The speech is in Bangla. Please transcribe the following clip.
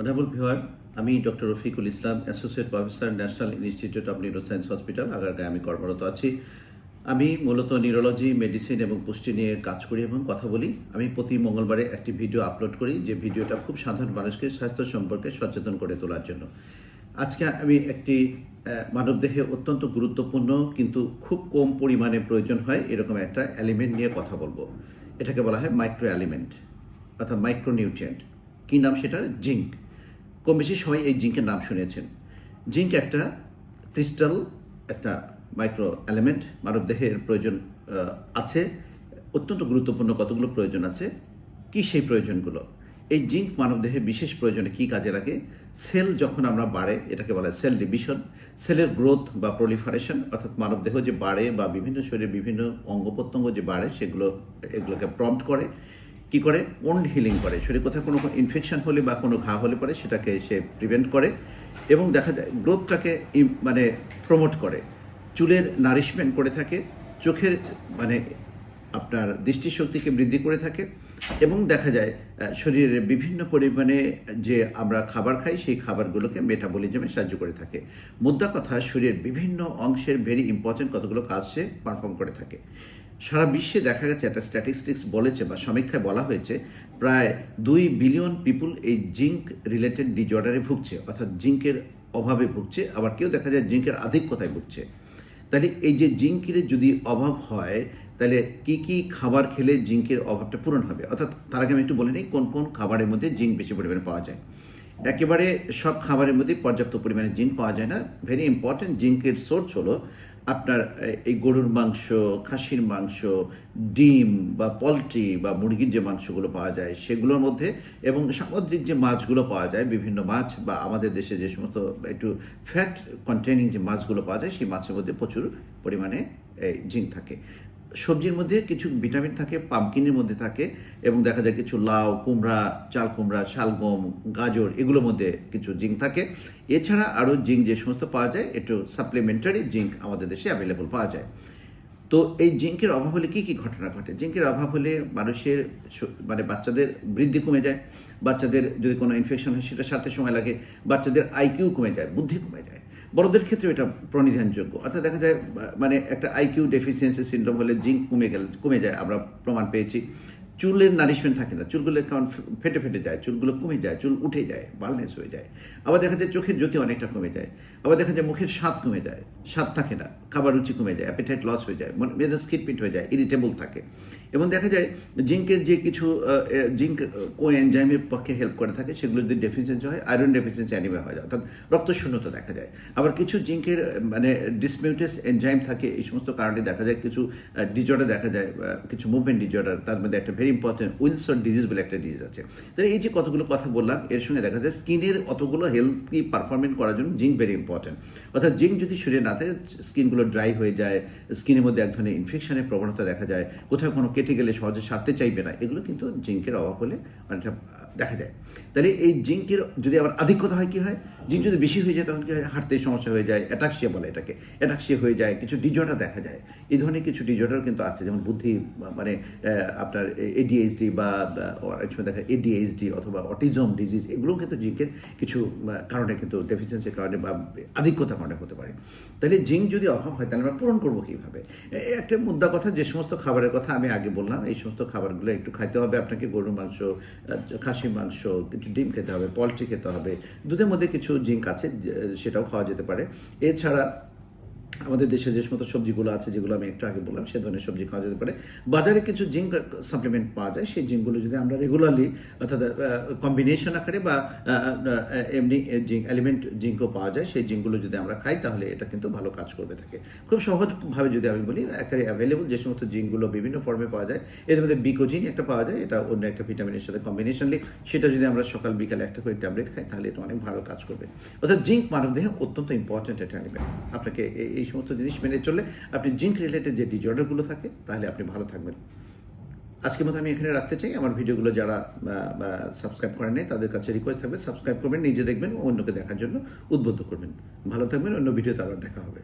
অনারেবল ভিওয়ার আমি doctor Rafiqul Islam associate professor national institute of neuroscience hospital আগারগাঁয়ে আমি কর্মরত আছি। আমি মূলত নিউরোলজি মেডিসিন এবং পুষ্টি নিয়ে কাজ করি এবং কথা বলি। আমি প্রতি মঙ্গলবারে একটি ভিডিও আপলোড করি, যে ভিডিওটা খুব সাধারণ মানুষকে স্বাস্থ্য সম্পর্কে সচেতন করে তোলার জন্য। আজকে আমি একটি মানবদেহে অত্যন্ত গুরুত্বপূর্ণ কিন্তু খুব কম পরিমাণে প্রয়োজন হয় এরকম একটা এলিমেন্ট নিয়ে কথা বলব। এটাকে বলা হয় মাইক্রো এলিমেন্ট অর্থাৎ মাইক্রোনিউট্রিয়েন্ট কী নাম সেটার? জিঙ্ক কম বেশি সবাই এই জিঙ্কের নাম শুনেছেন। জিঙ্ক একটা ক্রিস্টাল, একটা মাইক্রো এলিমেন্ট মানবদেহের প্রয়োজন আছে। অত্যন্ত গুরুত্বপূর্ণ কতগুলো প্রয়োজন আছে? কি সেই প্রয়োজনগুলো? এই জিঙ্ক মানবদেহে বিশেষ প্রয়োজনে কি কাজে লাগে? সেল যখন আমরা বাড়ে, এটাকে বলা হয় সেল ডিভিশন, সেলের গ্রোথ বা প্রলিফারেশন, অর্থাৎ মানবদেহ যে বাড়ে বা বিভিন্ন শরীরের বিভিন্ন অঙ্গ প্রত্যঙ্গ যে বাড়ে, সেগুলো, এগুলোকে প্রম্পট করে। কি করে? ওন্ড হিলিং করে। শরীরে কোথাও কোনো ইনফেকশন হলে বা কোনো ঘা হলে পরে সেটাকে সে প্রিভেন্ট করে এবং দেখা যায় গ্রোথটাকে মানে প্রমোট করে। চুলের নারিশমেন্ট করে থাকে, চোখের মানে আপনার দৃষ্টিশক্তিকে বৃদ্ধি করে থাকে এবং দেখা যায় শরীরের বিভিন্ন পরিমাণে যে আমরা খাবার খাই সেই খাবারগুলোকে মেটাবলিজমে সাহায্য করে থাকে। মুদ্রা কথা শরীরের বিভিন্ন অংশের ভেরি ইম্পর্টেন্ট কতগুলো কাজ সে পারফর্ম করে থাকে। সারা বিশ্বে দেখা গেছে একটা স্ট্যাটিস্টিক্স বলেছে বা সমীক্ষায় বলা হয়েছে, প্রায় দুই বিলিয়ন পিপুল এই জিঙ্ক রিলেটেড ডিজর্ডারে ভুগছে, অর্থাৎ জিঙ্কের অভাবে ভুগছে, আবার কেউ দেখা যায় জিঙ্কের আধিক্যতায় ভুগছে। তাহলে এই যে জিঙ্কের যদি অভাব হয়, তাহলে কি কি খাবার খেলে জিঙ্কের অভাবটা পূরণ হবে? অর্থাৎ তার আগে আমি একটু বলে নিই, কোন কোন খাবারের মধ্যে জিঙ্ক বেশি পরিমাণে পাওয়া যায়? একেবারে সব খাবারের মধ্যে পর্যাপ্ত পরিমাণে জিঙ্ক পাওয়া যায় না। ভেরি ইম্পর্ট্যান্ট জিঙ্কের সোর্স হলো আপনার এই গরুর মাংস, খাসির মাংস, ডিম বা পোলট্রি বা মুরগির যে মাংসগুলো পাওয়া যায় সেগুলোর মধ্যে এবং সামুদ্রিক যে মাছগুলো পাওয়া যায়, বিভিন্ন মাছ বা আমাদের দেশে যে সমস্ত একটু ফ্যাট কন্টেনিং যে মাছগুলো পাওয়া যায়, সেই মাছের মধ্যে প্রচুর পরিমাণে এই জিঙ্ক থাকে। সবজির মধ্যে কিছু ভিটামিন থাকে, পামকিনের মধ্যে থাকে এবং দেখা যায় কিছু লাউ, কুমড়া, চাল কুমড়া, শালগম, গাজর এগুলোর মধ্যে কিছু জিঙ্ক থাকে। এছাড়া আরও জিঙ্ক যে সমস্ত পাওয়া যায়, একটু সাপ্লিমেন্টারি জিঙ্ক আমাদের দেশে অ্যাভেলেবল পাওয়া যায়। তো এই জিঙ্কের অভাব হলে কী কী ঘটনা ঘটে? জিঙ্কের অভাব হলে মানুষের মানে বাচ্চাদের বৃদ্ধি কমে যায়, বাচ্চাদের যদি কোনো ইনফেকশন হয় সেটা সারতে সময় লাগে, বাচ্চাদের আইকিউ কমে যায়, বুদ্ধি কমে যায়। বড়দের ক্ষেত্রে এটা প্রণিধানযোগ্য। অর্থাৎ দেখা যায় মানে একটা আইকিউ ডেফিসিয়েন্সি সিন্ড্রোম হলে জিঙ্ক কমে গেলে, কমে যায়, আমরা প্রমাণ পেয়েছি। চুলের নারিশমেন্ট থাকে না। চুলগুলো ফে- ফেটে ফেটে যায়, চুলগুলো কমে যায়, চুল উঠে যায় বালনেস হয়ে যায়। আবার দেখা যায় চোখের জ্যোতি অনেকটা কমে যায়, আবার দেখা যায় মুখের স্বাদ কমে যায়, স্বাদ থাকে না, খাবার রুচি কমে যায় অ্যাপিটাইট লস হয়ে যায়, মন- মেজাজ খিটপিট হয়ে যায় ইরিটেবল থাকে। এবং দেখা যায় জিঙ্কের যে কিছু জিঙ্ক কো এনজাইমের পক্ষে হেল্প করে থাকে সেগুলো যদি ডেফিসিয়েন্সি হয় আয়রন ডেফিসিয়েন্সি অ্যানিমিয়া হয়ে যায়, অর্থাৎ রক্ত শূন্যতা দেখা যায়। আবার কিছু জিঙ্কের মানে ডিসমিউটাস এনজাইম থাকে, এই সমস্ত কারণে দেখা যায় কিছু ডিজর্ডার দেখা যায় কিছু মুভমেন্ট ডিজর্ডার তার মধ্যে একটা ভেরি ইম্পর্টেন্ট উইলসন ডিজিজ বলে একটা ডিজিজ আছে। তাহলে এই যে কতগুলো কথা বললাম, এর সঙ্গে দেখা যায় স্কিনের অতগুলো হেলথি পারফরমেন্স করার জন্য জিঙ্ক ভেরি ইম্পর্টেন্ট অর্থাৎ জিঙ্ক যদি শরীরে না থাকে, স্কিনগুলো ড্রাই হয়ে যায়, স্কিনের মধ্যে এক ধরনের ইনফেকশনের প্রবণতা দেখা যায়, কোথাও কোনো কেটে গেলে সহজে সারতে চাইবে না, এগুলো কিন্তু জিঙ্কের অভাব হলে অনেকটা দেখা যায়। তাহলে এই জিঙ্কের যদি আবার আধিক্যতা হয় কি হয়? জিঙ্ক যদি বেশি হয়ে যায়, তখন কি হয়? হাঁটতে সমস্যা হয়ে যায়, অ্যাটাক্সিয়া বলে এটাকে। অ্যাটাক্সিয়া হয়ে যায়, কিছু ডিজর্ডার দেখা যায়। এই ধরনের কিছু ডিজর্ডার কিন্তু আছে, যেমন বুদ্ধি মানে আপনার এডিএইচডি বা অনেক সময় দেখা এডিএইচডি অথবা অটিজম ডিজিজ এগুলো কিন্তু জিঙ্কের কিছু কারণে কিন্তু ডেফিসিয়েন্সির কারণে বা আধিক্যতার কারণে হতে পারে। তাহলে জিঙ্ক যদি অভাব হয়, তাহলে আমরা পূরণ করব কীভাবে? একটা মুদ্রা কথা, যে সমস্ত খাবারের কথা আমি আগে বললাম, এই সমস্ত খাবারগুলো একটু খাইতে হবে আপনাকে, গরুর মাংস খাসির মাংস, কিছু ডিম খেতে হবে, পোলট্রি খেতে হবে, দুধের মধ্যে কিছু জিঙ্ক আছে সেটাও খাওয়া যেতে পারে। এছাড়া আমাদের দেশে যে সমস্ত সবজিগুলো আছে, যেগুলো আমি একটু আগে বললাম, সে ধরনের সবজি খাওয়া যেতে পারে। বাজারে কিছু জিঙ্ক সাপ্লিমেন্ট পাওয়া যায়, সেই জিঙ্কগুলো যদি আমরা রেগুলারলি অর্থাৎ কম্বিনেশন আকারে বা এমনি জিঙ্ক এলিমেন্ট জিঙ্কও পাওয়া যায়, সেই জিঙ্কগুলো যদি আমরা খাই, তাহলে এটা কিন্তু ভালো কাজ করবে থাকে। খুব সহজভাবে যদি আমি বলি, একেবারে অ্যাভেলেবল যে সমস্ত জিঙ্কগুলো বিভিন্ন ফর্মে পাওয়া যায়, এর মধ্যে বিকোজিন একটা পাওয়া যায়, এটা অন্য একটা ভিটামিনের সাথে কম্বিনেশনলি সেটা যদি আমরা সকাল, বিকালে একটা করে ট্যাবলেট খাই, তাহলে এটা অনেক ভালো কাজ করবে। অর্থাৎ জিঙ্ক মানবদেহে অত্যন্ত ইম্পর্ট্যান্ট একটা এলিমেন্ট আপনাকে এই সমস্ত জিনিস মেনে চললে আপনি জিঙ্ক রিলেটেড যে ডিজর্ডারগুলো থাকে, তাহলে আপনি ভালো থাকবেন। আজকের মতো আমি এখানে রাখতে চাই। আমার ভিডিওগুলো যারা সাবস্ক্রাইব করেন নাই, তাদের কাছে রিকোয়েস্ট থাকবে সাবস্ক্রাইব করবেন, নিজে দেখবেন, অন্যকে দেখার জন্য উদ্বুদ্ধ করবেন। ভালো থাকবেন, অন্য ভিডিওতে আবার দেখা হবে।